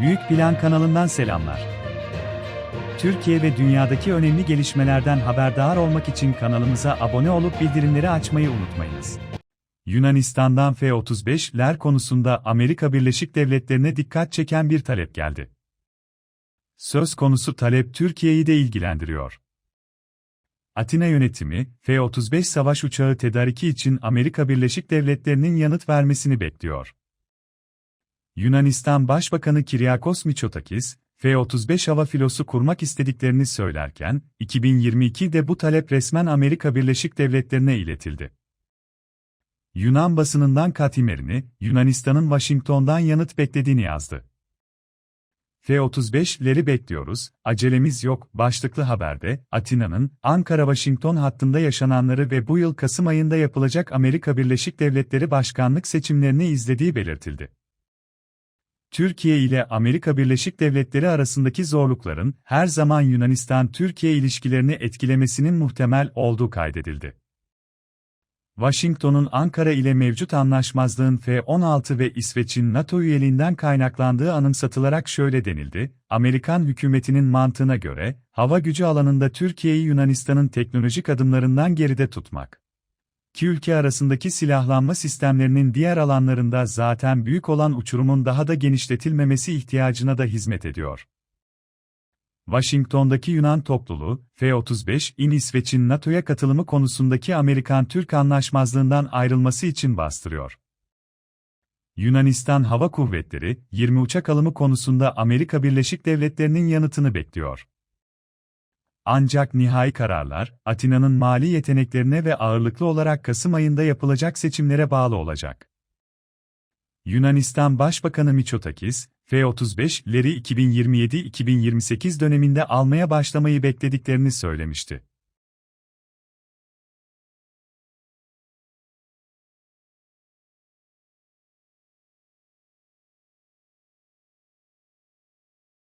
Büyük Plan kanalından selamlar. Türkiye ve dünyadaki önemli gelişmelerden haberdar olmak için kanalımıza abone olup bildirimleri açmayı unutmayınız. Yunanistan'dan F-35'ler konusunda Amerika Birleşik Devletleri'ne dikkat çeken bir talep geldi. Söz konusu talep Türkiye'yi de ilgilendiriyor. Atina yönetimi, F-35 savaş uçağı tedariki için Amerika Birleşik Devletleri'nin yanıt vermesini bekliyor. Yunanistan Başbakanı Kyriakos Mitsotakis, F-35 hava filosu kurmak istediklerini söylerken, 2022'de bu talep resmen Amerika Birleşik Devletleri'ne iletildi. Yunan basınından Katimerini, Yunanistan'ın Washington'dan yanıt beklediğini yazdı. F-35'leri bekliyoruz, acelemiz yok, başlıklı haberde, Atina'nın, Ankara-Washington hattında yaşananları ve bu yıl Kasım ayında yapılacak Amerika Birleşik Devletleri başkanlık seçimlerini izlediği belirtildi. Türkiye ile Amerika Birleşik Devletleri arasındaki zorlukların her zaman Yunanistan-Türkiye ilişkilerini etkilemesinin muhtemel olduğu kaydedildi. Washington'un Ankara ile mevcut anlaşmazlığın F-16 ve İsveç'in NATO üyeliğinden kaynaklandığı anımsatılarak şöyle denildi, Amerikan hükümetinin mantığına göre, hava gücü alanında Türkiye'yi Yunanistan'ın teknolojik adımlarından geride tutmak. İki ülke arasındaki silahlanma sistemlerinin diğer alanlarında zaten büyük olan uçurumun daha da genişletilmemesi ihtiyacına da hizmet ediyor. Washington'daki Yunan topluluğu, F-35'in İsveç'in NATO'ya katılımı konusundaki Amerikan-Türk anlaşmazlığından ayrılması için bastırıyor. Yunanistan Hava Kuvvetleri, 20 uçak alımı konusunda Amerika Birleşik Devletleri'nin yanıtını bekliyor. Ancak nihai kararlar, Atina'nın mali yeteneklerine ve ağırlıklı olarak Kasım ayında yapılacak seçimlere bağlı olacak. Yunanistan Başbakanı Mitsotakis, F-35'leri 2027-2028 döneminde almaya başlamayı beklediklerini söylemişti.